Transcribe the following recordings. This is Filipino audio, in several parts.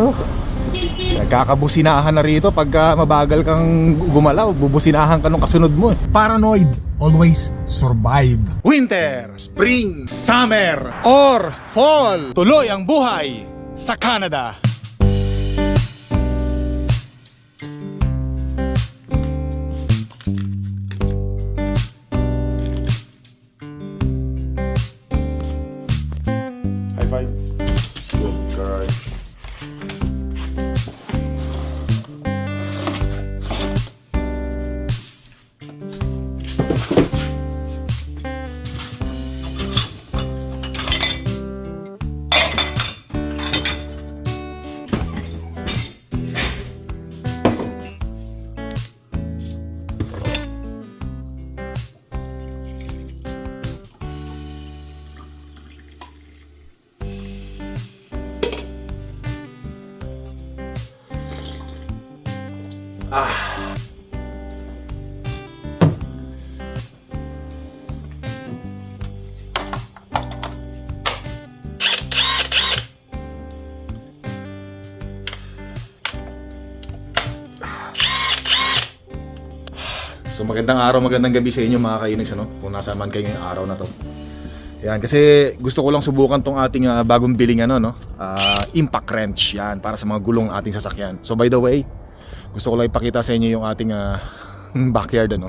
Oh. Nagkakabusinahan na rito pagka mabagal kang gumalaw, bubusinahan ka nung kasunod mo eh. Paranoid, always survive. Winter, Spring, Summer, or Fall. Tuloy ang buhay sa Canada. So magandang araw, magandang gabi sa inyo mga kainags ano, kung nasa man kayo ngayong araw na to. Yan, kasi gusto ko lang subukan tong ating ah, bagong biling ano no, ah, impact wrench yan para sa mga gulong ating sasakyan. So by the way, gusto ko lang ipakita sa inyo yung ating ah, backyard ano.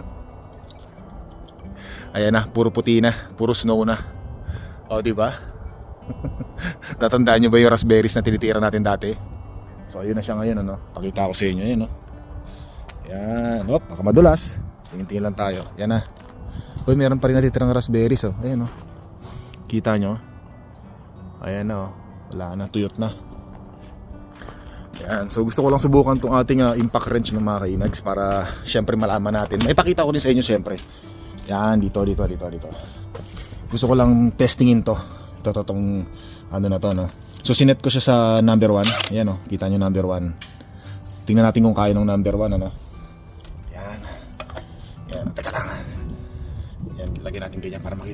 Ayan na, puro puti na, puro snow na. O, di ba? Tatandaan nyo ba yung raspberries na tinitira natin dati? So ayun na siya ngayon ano. Pakita ko sa inyo yan no. Yan, hop, baka madulas. Tingin-tingin lang tayo. Yan na. Uy, meron pa rin natitirang raspberries oh. Ayan oh. Kita nyo? Ayan oh. Wala na, tuyot na. Yan, so gusto ko lang subukan tong ating ah, impact wrench ng mga kainags para syempre malaman natin. May pakita ko din sa inyo syempre. Yan, dito, dito, dito, dito. Gusto ko lang testingin to. Ito, to, tong ano na to, no. So sinet ko siya sa number 1. Yan oh, kita nyo number 1. Tingnan natin kung kaya ng number 1, ano.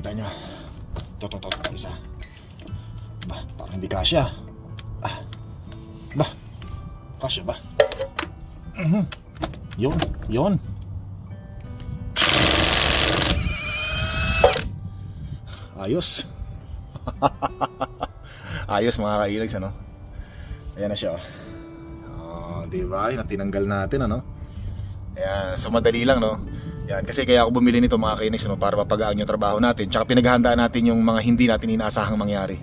Makita nyo. Ito, ito, ito, isa. Ba, parang hindi kasya. Ah. Ba, kasya ba? Mhm. Yun, yun. Ayos. Ayos mga kailags, ano? Ayan na siya, oh. Oh, di ba? Yun ang tinanggal natin, ano? Ayan, so madali lang, no? Yan, kasi kaya ako bumili nito mga kainis, no? Para mapagaan yung trabaho natin. Tsaka pinaghahandaan natin yung mga hindi natin inaasahang mangyari.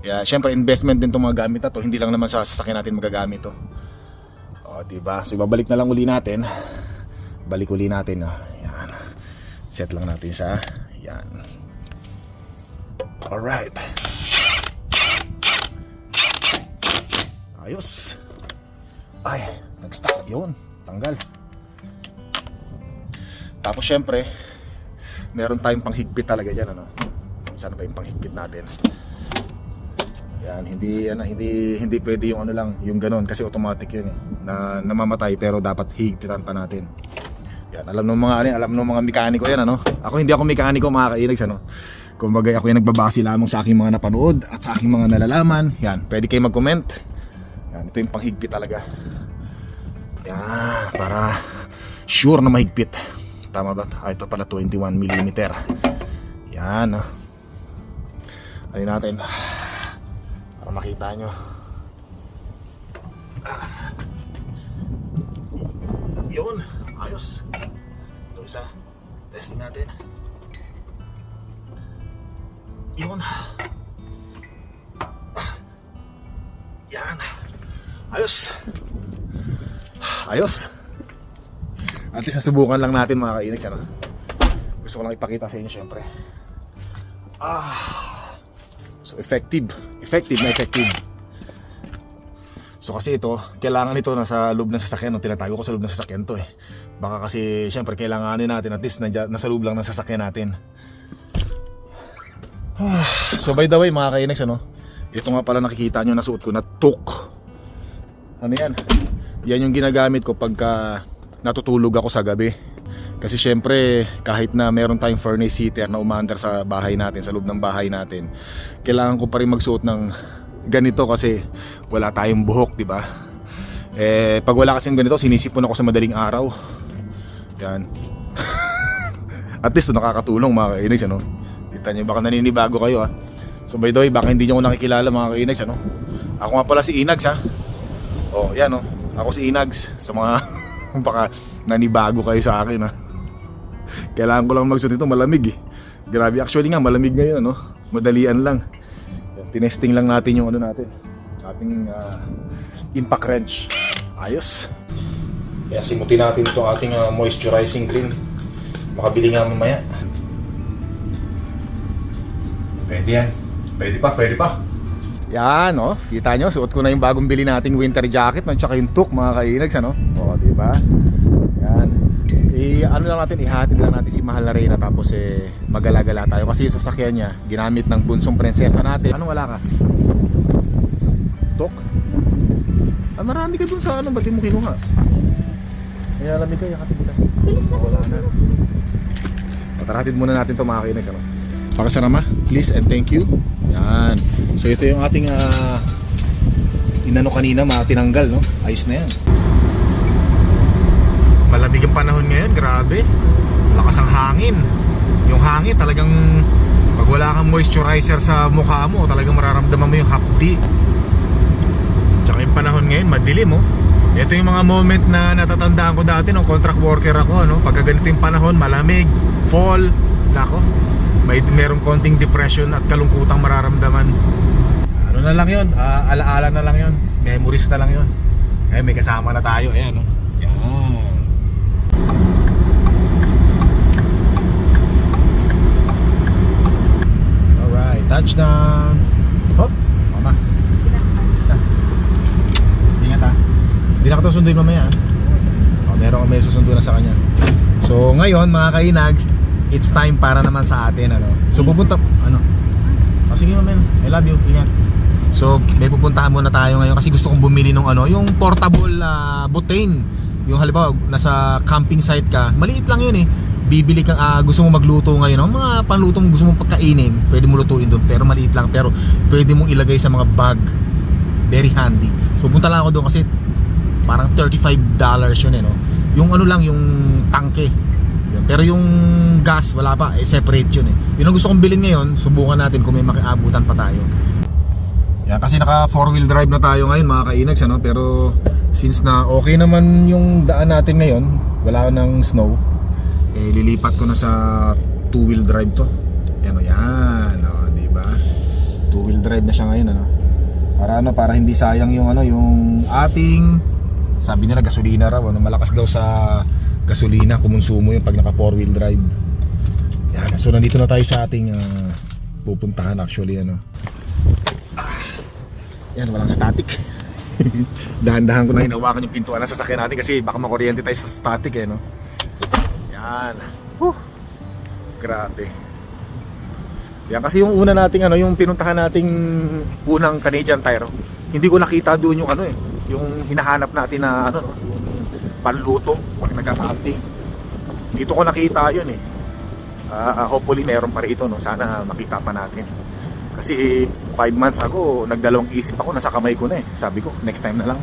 Kaya, syempre, investment din itong mga gamit na to. Hindi lang naman sa sasakyan natin magagamit to. O, di ba? So, ibabalik na lang uli natin. Balik uli natin, no? Yan. Set lang natin sa... Yan. Alright. Ayos. Ay, nag-stuck. Yun, tanggal. Tapos syempre, meron tayong panghigpit talaga dyan, ano? Sana ba yung panghigpit natin? Yan, hindi ano, hindi hindi pwede yung ano lang, yung ganon kasi automatic yun eh, na namamatay pero dapat higpitan pa natin. Yan, alam ng mga ano, alam ng mga mekaniko yan ano. Ako hindi ako mekaniko mga kainags ano. Kumbaga ako yung nagbabase lamang sa aking mga napanood at sa aking mga nalalaman. Yan, pwede kayo mag-comment. Yan, ito yung panghigpit talaga. Yan, para sure na mahigpit. Tama ba? Ah, ito pala 21 mm. Yan. Oh. Ayun natin. Para makita nyo. Ah. Yun. Ayos. Ito isa. Testing natin. Yun. Ah. Yan. Ayos. Ayos. At least nasubukan lang natin mga kainags ano? Gusto ko lang ipakita sa inyo syempre. Ah. So effective. Effective na effective. So kasi ito Kailangan ito nasa loob ng sasakyan no? Tinatago ko sa loob ng sasakyan to eh. Baka kasi syempre kailanganin natin At least nandiyan- nasa loob lang ng sasakyan natin. Ah, So by the way mga kainags ano Ito nga pala nakikita nyo nasuot ko na took Ano yan? Yan yung ginagamit ko pagka natutulog ako sa gabi. Kasi syempre, kahit na meron tayong furnace heater na umaandar sa bahay natin, sa loob ng bahay natin, kailangan ko pa rin magsuot ng ganito kasi wala tayong buhok, di ba? Eh, pag wala kasing ganito, sinisipon ako sa madaling araw. Yan. At least nakakatulong mga kainags, ano? Kita niyo, baka naninibago kayo, ha? So by the way, baka hindi niyo ko nakikilala mga kainags, ano? Ako nga pala si Inags, ha? Oh, yan, oh. Ako si Inags. Sa mga, baka nanibago kayo sa akin, ha? Kailangan ko lang magsuot ito, malamig, eh. Grabe, actually nga, malamig ngayon, ano? Madalian lang. Tinesting lang natin yung ano natin. Ating ah, impact wrench. Ayos. Kaya simutin natin itong ating ah, moisturizing cream. Makabili nga mamaya. Pwede yan. Pwede pa, pwede pa. Yan, oh. Kita nyo, suot ko na yung bagong bili nating winter jacket, man, tsaka yung took, mga kainags, ano? O, di ba? Yan. I, ano lang natin, ihatid lang natin si Mahal na Reyna tapos eh, magalagala tayo. Kasi yung sasakyan niya, ginamit ng bunsong prinsesa natin. Anong wala ka? Tok? Ah, marami ka dun sa ano, ba't di mo kinuha? Kaya alamig ka, yakatid ka. Bilis na, Wala bilis na. bilis. Patarahatid muna natin ito mga kainis ano? Pakasarama, please and thank you Yan. So ito yung ating ah, Inano kanina, mga tinanggal no? Ayos na yan. Malamig ang panahon ngayon, grabe. Lakas ang hangin. Yung hangin talagang Pag wala kang moisturizer sa mukha mo Talagang mararamdaman mo yung hapdi. Tsaka yung panahon ngayon, madilim oh. Ito yung mga moment na natatandaan ko dati nung contract worker ako ano, pagka ganito yung panahon, malamig, fall, nako. May merong konting depression at kalungkutang mararamdaman. Ano na lang 'yon? Ah, alaala na lang 'yon. Memories na lang 'yon. Eh may kasama na tayo, ayan oh. Yan. Alright, touchdown. Hop, mama. Na. Ingat ha. Hindi na ka ito sunduin mamaya. ah. Oh, meron kami susundo na sa kanya. So ngayon mga kainags, it's time para naman sa atin ano. So pupunta ano. Oh, sige mamaya. I love you. Ingat. So may pupuntahan muna tayo ngayon kasi gusto kong bumili ng ano, yung portable ah, butane. Yung halimbawa nasa camping site ka, maliit lang yun eh. Bibili kang ah, gusto mo magluto ngayon, ng mga panlutong gusto mong pagkainin, pwede mo lutuin doon pero maliit lang pero pwede mong ilagay sa mga bag. Very handy. So punta lang ako doon kasi parang 35 dollars yun eh no yung ano lang yung tangke pero yung gas wala pa. Eh separate yun eh. Yun ang gusto kong bilhin ngayon. Subukan natin kung may makiabutan pa tayo. Yan kasi naka 4 wheel drive na tayo ngayon mga kainags ano? Pero since na okay naman yung daan natin ngayon wala nang snow eh lilipat ko na sa 2 wheel drive to. Yan o yan o di ba 2 wheel drive na siya ngayon ano? Para ano para hindi sayang yung ano yung ating sabi nila gasolina raw ano? Malakas daw sa gasolina kumonsumo yung pag naka 4 wheel drive yan so nandito na tayo sa ating ah, pupuntahan actually ano ah, yan walang static dahan-dahan ko na hinawakan yung pintuan ng sasakyan natin kasi baka makuryente tayo sa static eh no yan Whew. grabe yan kasi yung una nating ano, yung pinuntahan nating unang Canadian Tire. Hindi ko nakita doon yung ano eh, yung hinahanap natin na ano, no, panluto pag nagka-camping. Dito ko nakita yun eh. Ah, ah, hopefully meron pa rin ito no. Sana makita pa natin. Kasi 5 months ago, nagdalawang isip ako, nasa kamay ko na eh. Sabi ko, next time na lang.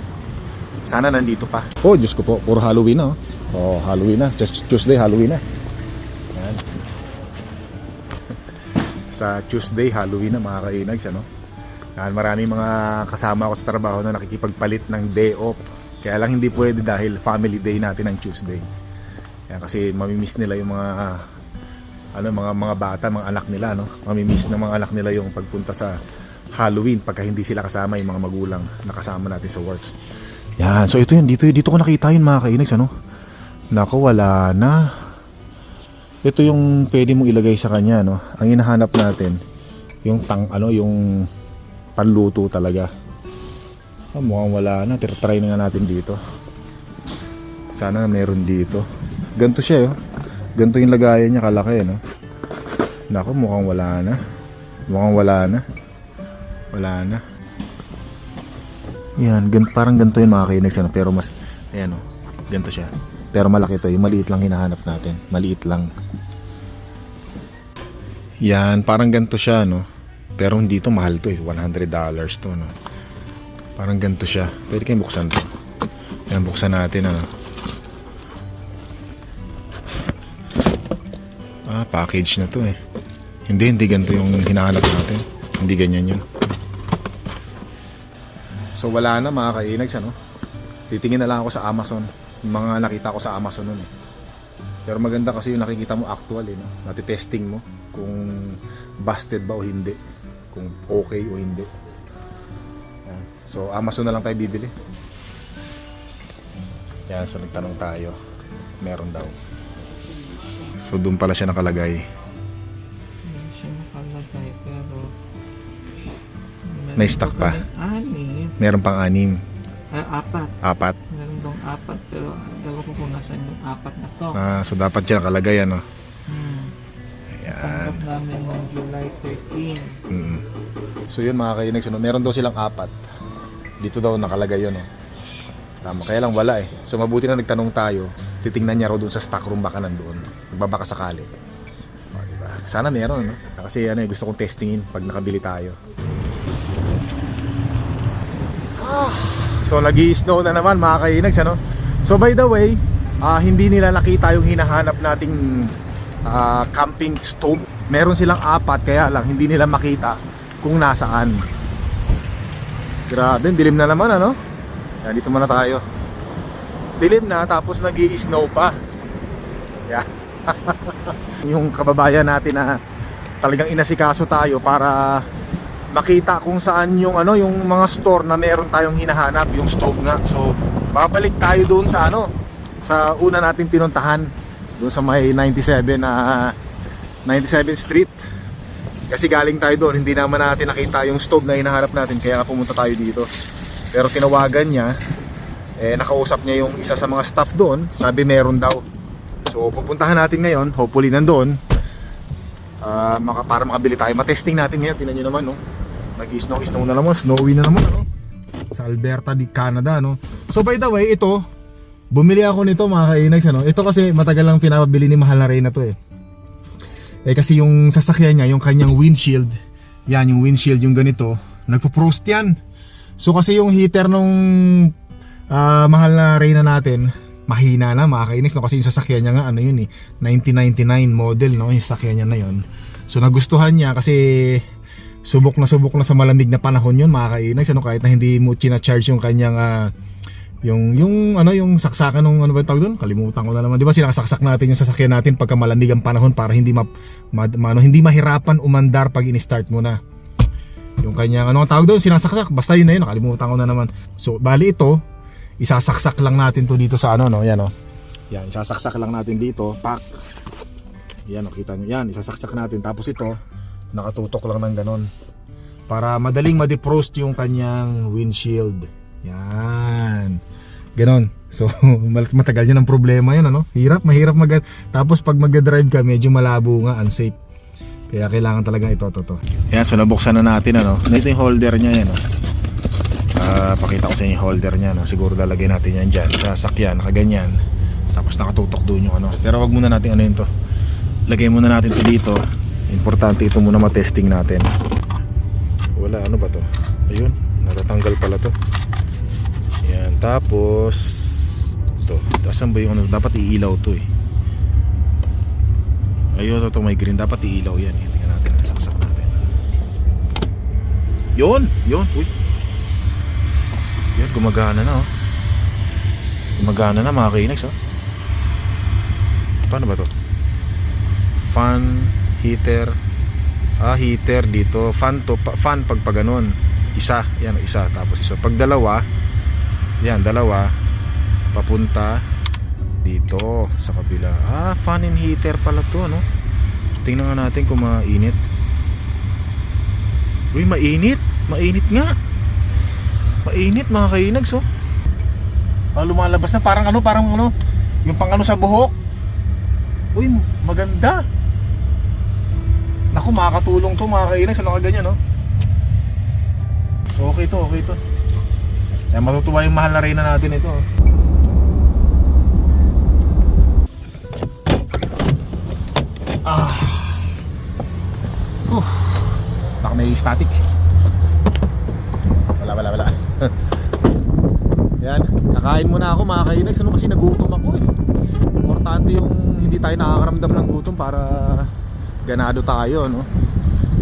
Sana nandito pa. Oh, Diyos ko po, puro Halloween na oh. Oh, Halloween na. Just Tuesday, Halloween na. Yan sa Tuesday, Halloween na mga kainags ano. Dahil marami mga kasama ko sa trabaho na nakikipagpalit ng day off. Kaya lang hindi pwede dahil family day natin ang Tuesday. Kaya kasi mamimiss nila yung mga ano mga mga bata, mga anak nila no. Mamimiss ng mga anak nila yung pagpunta sa Halloween pagka hindi sila kasama yung mga magulang na kasama natin sa work. Yan, so ito yun, dito dito ko nakita yun mga kainags ano. Nako, wala na ito yung pwede mong ilagay sa kanya no ang hinahanap natin yung tang ano yung panluto talaga ah, mukhang wala na try na nga natin dito sana meron dito ganito siya oh. Ganito yung lagayan niya kalaki no nako mukhang wala na mukhang wala na wala na yan gan parang ganito yung mga ano, pero mas ayan oh ganito siya pero malaki to, yung maliit lang hinahanap natin. Maliit lang. Yan, parang ganito siya, no? Pero hindi to mahal to eh. $100 to, no? Parang ganito siya. Pwede kayong buksan to. Yan, buksan natin, ano. Ah, package na to eh. Hindi, hindi ganito yung hinahanap natin. Hindi ganyan yun. So wala na mga kainags ano. Titingin na lang ako sa Amazon. Yung mga nakita ko sa Amazon nun. eh. Pero maganda kasi yung nakikita mo actual eh. No? Natitesting mo kung busted ba o hindi. Kung okay o hindi. So Amazon na lang tayo bibili. Yan, so nagtanong tayo. Meron daw. So doon pala siya nakalagay. Hindi siya nakalagay pero... May stock pa? Ani. Meron pang anim. Ah, apat. Apat. Meron dong apat pero ewan ko kung nasan yung apat na to. Ah, so dapat siya nakalagay ano. Hmm. Yan. Tanggap namin noong July 13. Mm. So yun mga kainags, ano, meron daw silang apat. Dito daw nakalagay yun. Oh. Tama, kaya lang wala eh. So mabuti na nagtanong tayo, titingnan niya raw doon sa stock room baka nandoon. Nagbabaka sakali. O, diba? Sana meron, no? Kasi ano, eh, gusto kong testingin pag nakabili tayo. So nag snow na naman mga kainags ano. So by the way, ah, hindi nila nakita yung hinahanap nating ah, camping stove. Meron silang apat kaya lang hindi nila makita kung nasaan. Grabe, dilim na naman ano. Yan, dito muna tayo. Dilim na tapos nag snow pa. Yeah. yung kababayan natin na talagang inasikaso tayo para makita kung saan yung ano yung mga store na meron tayong hinahanap yung stove nga so babalik tayo doon sa ano sa una nating pinuntahan doon sa may 97 na 97 Street kasi galing tayo doon hindi naman natin nakita yung stove na hinahanap natin kaya pumunta tayo dito pero tinawagan niya eh nakausap niya yung isa sa mga staff doon sabi meron daw so pupuntahan natin ngayon hopefully nandoon Ah, maka, para makabili tayo. Matesting natin ngayon. Tingnan nyo naman, no? Nag-snow-snow na naman. Snowy na naman, no? Sa Alberta, di Canada, no? So, by the way, ito, bumili ako nito, mga kainags, ano? Ito kasi matagal lang pinapabili ni Mahal na Reyna to, eh. Eh, kasi yung sasakyan niya, yung kanyang windshield, yan, yung windshield, yung ganito, nagpo-frost yan. So, kasi yung heater nung ah, Mahal na Reyna natin, mahina na mga kainis no? Kasi yung sasakyan niya nga ano yun eh 1999 model no? Yung sasakyan niya na yun. So nagustuhan niya kasi subok na subok na sa malamig na panahon yun mga kainis ano? Kahit na hindi mo china-charge yung kanyang ah, yung yung ano yung saksakan ng ano ba tawag doon kalimutan ko na naman. Di ba sinasaksak natin yung sasakyan natin pagka malamig ang panahon para hindi ma, ma, ma- ano, hindi mahirapan umandar pag in-start mo na. Yung kanyang ano tawag doon sinasaksak. Basta yun na yun nakalimutan ko na naman. So bali ito isasaksak lang natin to dito sa ano no? Yan oh yan isasaksak lang natin dito. Pak! Yan oh kita nyo. Yan isasaksak natin. Tapos ito nakatutok lang ng ganon para madaling ma-defrost yung kanyang windshield. Yan. Ganon so matagal yan ang problema yan ano? Hirap mahirap mag tapos pag mag-drive ka medyo malabo nga unsafe. Kaya kailangan talaga ito to to yan so nabuksan na natin ano? Ito yung holder niya yan oh pakita ko sa inyo holder niya no? siguro lalagay natin yan dyan. Sa sakyan nakaganyan. Tapos nakatutok doon yung ano. Pero wag muna natin ano yun to. Lagay muna natin to dito. Importante ito muna matesting natin. Wala ano ba to? Ayun natatanggal pala to. Yan tapos to. Asan ba yung ano? Dapat iilaw to eh. Ayun to, to may green. Dapat iilaw yan eh. tingnan natin saksak natin. Yun! Yun! Uy yan, gumagana na oh. Gumagana na mga kainags oh. Paano ba to? Fan, heater. Ah, heater dito. Fan to, pa, fan pag ganun. Isa, yan isa. Tapos isa. Pag dalawa, yan, dalawa. Papunta dito sa kabila. Ah, fan and heater pala to, no? Tingnan nga natin kung mainit. Uy, mainit. Mainit nga. Mainit mga kainags oh. Ah, lumalabas na parang ano, parang ano, yung pang ano sa buhok. Uy, maganda. Naku, makakatulong to mga kainags, ano ka ganyan oh. So okay to, okay to. Kaya matutuwa yung mahal na reyna natin ito. oh. Ah. Uh. baka may static. Wala, wala, wala. Yan, kakain muna ako mga kainex. Ano kasi nagutom ako eh. Importante yung hindi tayo nakakaramdam ng gutom para ganado tayo, no?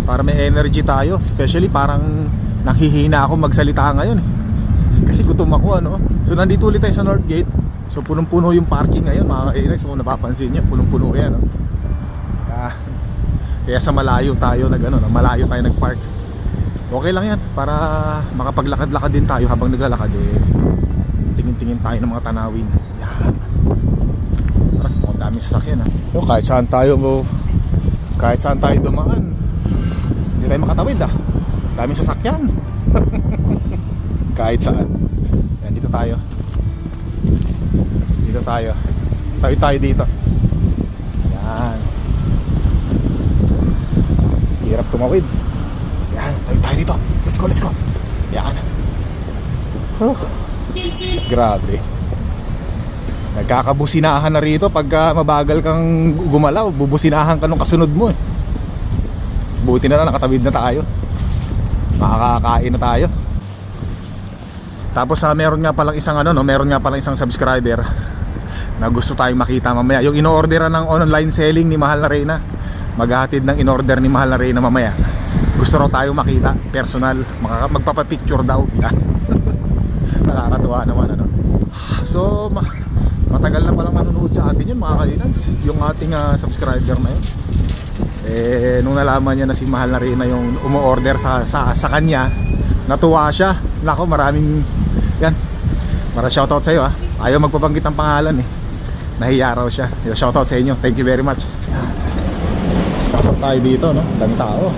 Para may energy tayo. Especially parang naghihina ako magsalita ngayon eh. Kasi gutom ako, ano? So nandito ulit tayo sa Northgate. So punong-puno yung parking ngayon mga kainex. Kung napapansin niyo, punong-puno yan, no? Ah, kaya sa malayo tayo nag ano, no? malayo tayo nag-park. Okay lang yan para makapaglakad-lakad din tayo habang naglalakad eh. Tingin-tingin tayo ng mga tanawin. Yan. Tara, mukhang daming sasakyan ha. Yo, kahit saan tayo mo, kahit saan tayo dumaan, hindi tayo makatawid ah. Daming sasakyan. kahit saan. Yan, dito tayo. Dito tayo. Tayo tayo dito. Yan. Hirap tumawid. Yan, tayo tayo dito. Let's go, let's go. Yan. Huh. Grabe. Nagkakabusinahan na rito pagka mabagal kang gumalaw, bubusinahan ka nung kasunod mo eh. Buti na lang nakatawid na tayo. Makakakain na tayo. Tapos sa meron nga palang isang ano no, meron nga palang isang subscriber na gusto tayong makita mamaya. Yung inoorderan ng online selling ni Mahal na Reyna. Maghahatid ng inorder ni Mahal na Reyna mamaya. Gusto raw tayong makita, personal, Makaka- magpapapicture daw. Yan. Nakakatuwa naman ano. So, ma- matagal na palang manonood sa atin yun mga kainags. Yung ating ah, subscriber na yun. Eh, nung nalaman niya na si Mahal na Reyna yung umu-order sa, sa, sa kanya, natuwa siya. Nako, maraming, yan. Mara shoutout sa iyo ah. Ayaw magpabanggit ng pangalan eh. Nahiya raw siya. Shoutout sa inyo. Thank you very much. Pasok tayo dito, no? Dami tao.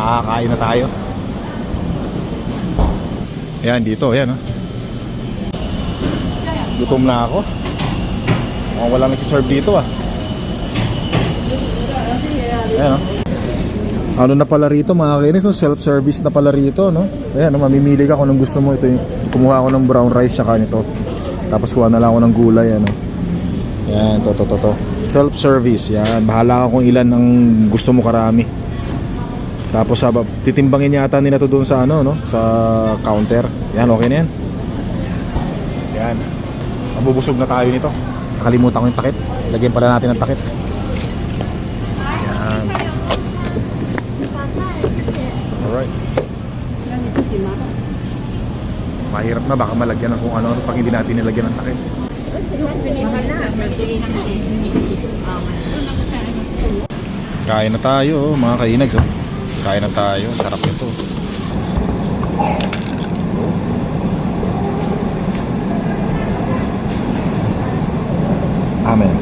Makakain na tayo. Ayan, dito, ayan, oh. Gutom na ako. Mukhang walang nag-serve dito, ah. Ayan, oh. Ano na pala rito mga kainis, no? self-service na pala rito, no? Ayan, no? mamimili ka kung anong gusto mo. Ito yung, kumuha ako ng brown rice tsaka nito. Tapos kuha na lang ako ng gulay, ano. Yan, to, to, to, to. Self-service, yan. Bahala ka kung ilan ang gusto mo karami. Tapos sa titimbangin yata nila to doon sa ano, no? Sa counter. Yan, okay na yan. Yan. Mabubusog na tayo nito. Nakalimutan ko yung takip. Lagyan pala natin ng takip. Yan. Alright. Mahirap na baka malagyan ng kung ano pag hindi natin nilagyan ng takip. Kain na tayo, mga kainags. Oh. Kain na tayo, sarap nito. Amen.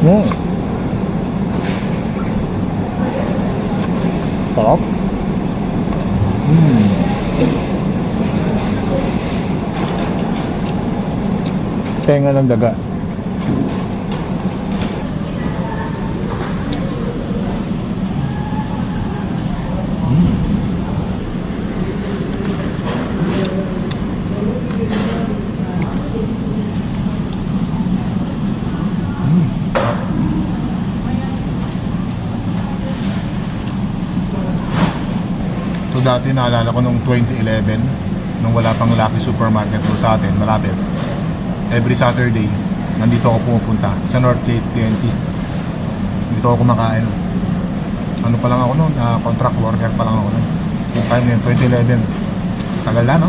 Mm. Sarap. Mm. Tenga ng daga. Dati naalala ko nung 2011 nung wala pang Lucky Supermarket doon sa atin, malapit. Every Saturday, nandito ako pumupunta sa Northgate TNT. Dito ako kumakain. Ano pa lang ako noon, ah, contract worker pa lang ako noon. Yung time na yun, 2011. Tagal na, no?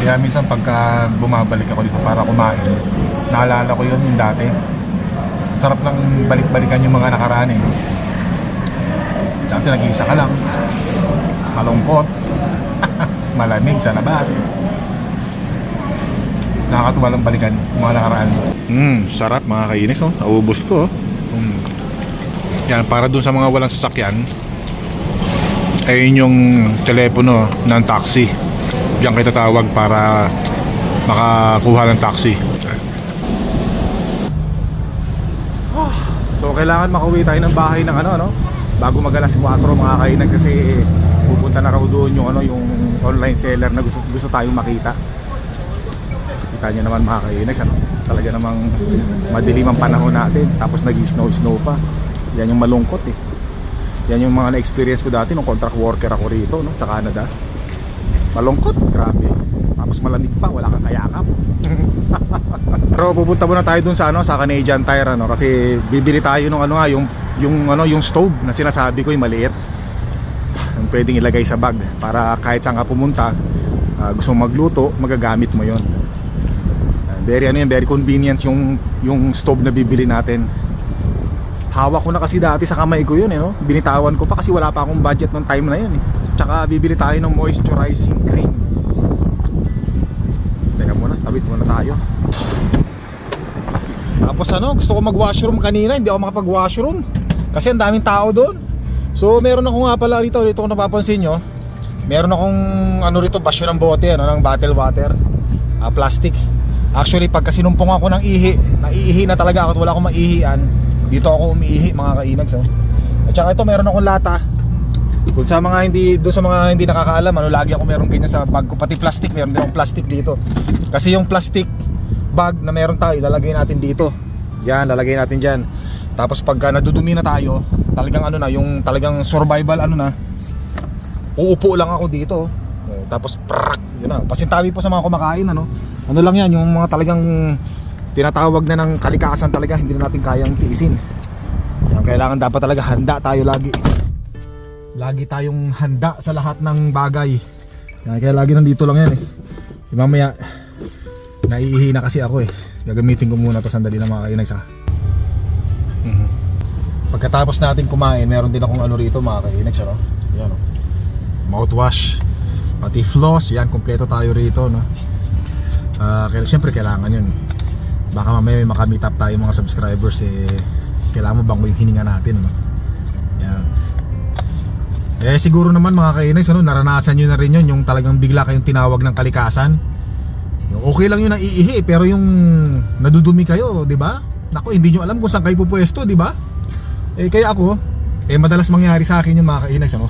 Kaya minsan pagka bumabalik ako dito para kumain, naalala ko yun yung dati. Sarap lang balik-balikan yung mga nakaraan eh. Dati nag-iisa ka lang malungkot, malamig sa labas. Nakakatuwa lang balikan mga nakaraan. Hmm, sarap mga kainis oh. Naubos ko oh. Mm. Yan, para dun sa mga walang sasakyan, ayun yung telepono ng taxi. Diyan kayo tatawag para makakuha ng taxi. So kailangan makauwi tayo ng bahay ng ano no bago mag alas 4 mga kainan kasi pupunta na raw doon yung ano yung online seller na gusto gusto tayong makita. Kita niyo naman mga kainex, ano? Talaga namang madilim ang panahon natin. Tapos nag-snow-snow pa. Yan yung malungkot eh. Yan yung mga na-experience ko dati nung contract worker ako rito no, sa Canada. Malungkot, grabe. Tapos malamig pa, wala kang kayakap. Pero pupunta muna tayo dun sa ano, sa Canadian Tire ano kasi bibili tayo nung ano nga yung yung ano yung stove na sinasabi ko yung maliit. Pwedeng ilagay sa bag para kahit saan ka pumunta, ah, gusto mong magluto, magagamit mo 'yon. very ano yun, very convenient yung yung stove na bibili natin. Hawak ko na kasi dati sa kamay ko yun eh, no? Binitawan ko pa kasi wala pa akong budget ng time na yun eh. Tsaka bibili tayo ng moisturizing cream. Teka muna, tawid muna tayo. Tapos ano, gusto ko mag-washroom kanina, hindi ako makapag-washroom. Kasi ang daming tao doon. So meron ako nga pala rito, dito kung napapansin nyo. Meron akong ano rito, basyo ng bote, ano, ng bottle water. ah, plastic. Actually, pagka sinumpong ako ng ihi, naiihi na talaga ako at wala akong maihian, dito ako umiihi mga kainags. Oh. At saka ito, meron akong lata. Kung sa mga hindi doon sa mga hindi nakakaalam, ano lagi ako meron ganyan sa bag pati plastic, meron din akong plastic dito. Kasi yung plastic bag na meron tayo, ilalagay natin dito. Yan, lalagay natin diyan. Tapos pagka nadudumi na tayo, talagang ano na, yung talagang survival ano na, uupo lang ako dito. Oh, Tapos prak, yun na. Pasintabi po sa mga kumakain ano. Ano lang yan, yung mga talagang tinatawag na ng kalikasan talaga, hindi na natin kayang tiisin. Yan, kailangan dapat talaga handa tayo lagi. Lagi tayong handa sa lahat ng bagay. Yan, kaya lagi nandito lang yan eh. Mamaya, naiihi na kasi ako eh. Gagamitin ko muna to sandali na mga kainags ha. Pagkatapos natin kumain, meron din akong ano rito mga kainags ano. Yan oh. Mouthwash. Pati floss, yan, kompleto tayo rito no. Ah, kaya syempre kailangan yun. Baka mamaya may makamit up tayo mga subscribers eh kailangan mo bang yung hininga natin no? Yan. Eh siguro naman mga kainags ano, naranasan nyo na rin yun yung talagang bigla kayong tinawag ng kalikasan. Yung okay lang yun na iihi pero yung nadudumi kayo, 'di ba? Nako, hindi nyo alam kung saan kayo pupwesto, 'di ba? Eh kaya ako, eh madalas mangyari sa akin yung mga kainags ano.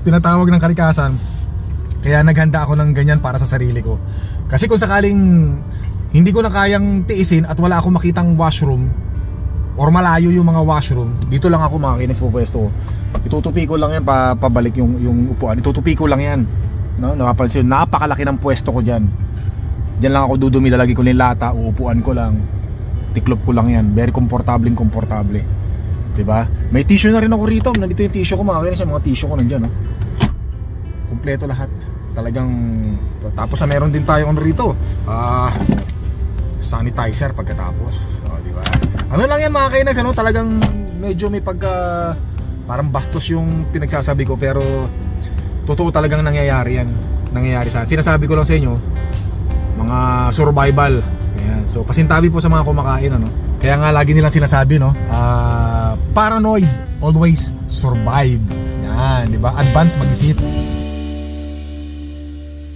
Tinatawag ng kalikasan. Kaya naghanda ako ng ganyan para sa sarili ko. Kasi kung sakaling hindi ko na kayang tiisin at wala akong makitang washroom or malayo yung mga washroom, dito lang ako mga kinis pupwesto. Itutupi ko lang yan pa, pabalik yung, yung upuan. Itutupi ko lang yan. No, napapansin, napakalaki ng pwesto ko diyan. Diyan lang ako dudumi, lalagay ko lang lata, uupuan ko lang. Tiklop ko lang yan. Very komportable, komportable. 'Di ba? May tissue na rin ako rito. Nandito yung tissue ko, kinis, yung mga tissue ko nandiyan, no. Kompleto lahat. Talagang tapos sa meron din tayong ano rito. Ah, sanitizer pagkatapos. O, di ba? Ano lang yan mga kainas, ano? Talagang medyo may pagka parang bastos yung pinagsasabi ko pero totoo talagang nangyayari yan. Nangyayari sa Sinasabi ko lang sa inyo, mga survival. Ayan. So pasintabi po sa mga kumakain ano. Kaya nga lagi nilang sinasabi no, ah, paranoid always survive. Yan, di ba? Advance mag-isip.